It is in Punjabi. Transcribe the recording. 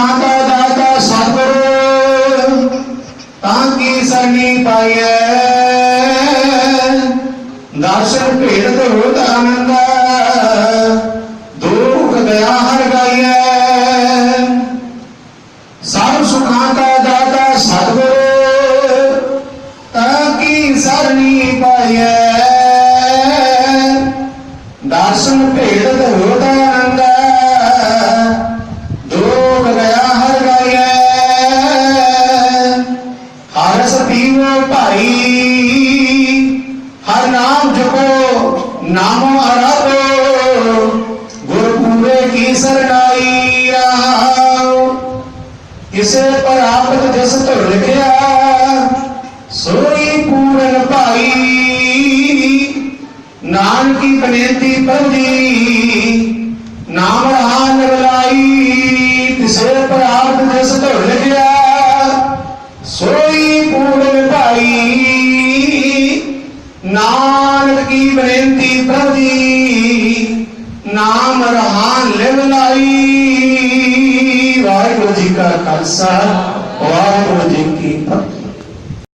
ਸੁਖਾਂ ਦਾ ਦਾਤਾ ਸਤਿਗੁਰੂ, ਤਾਂ ਕੀ ਸਰਨੀ ਪਾਈਐ? ਦਰਸ਼ਨ ਭੇਦ ਹੋਤ ਆਨੰਦ, ਦੁਖ ਦਇਆ ਹਰ ਗਾਈਐ। ਸਭ ਸੁਖਾਂ ਦਾ ਦਾਤਾ ਸਤਿਗੁਰੂ, ਤਾਂ ਕੀ ਸਰਨੀ ਪਾਈਐ? ਦਰਸ਼ਨ ਭੇਦ ਹੋਤ ਆਨੰਦ ਦੁਖ ਦਇਆ ਹਰ ਗਾਈਐ ਹਰ ਸਤੀਵੋ ਭਾਈ ਹਰ ਨਾਮ ਜਪੋ ਨਾਮ ਅਰਹੋ ਗੁਰ ਪੂਰੇ ਕੀ ਸਰਨਾਈ ਰਹਾਉ ਕਿਸੇ ਪ੍ਰਾਪਤ ਜਿਸ ਧੁਰ ਲਿਖਿਆ ਸੋਈ ਪੂਰਨ ਭਾਈ ਨਾਨਕੀ ਬਨੇਤੀ ਪੰਜੀ ਨਾਮ ਰਹਾ ਨਿਰਲਾਈ ਤਿਸੇ ਪ੍ਰਾਪਤ ਜਿਸ ਸੋਈ ਪੂਰਨ ਭਾਈ। ਨਾਨਕ ਕੀ ਬੇਨਤੀ ਪ੍ਰਭੀ ਨਾਮ ਰਹਾਨ ਲਿਵ ਲਾਈ। ਵਾਹਿਗੁਰੂ ਜੀ ਕਾ ਖਾਲਸਾ, ਵਾਹਿਗੁਰੂ ਜੀ ਕੀ ਫਤਿਹ।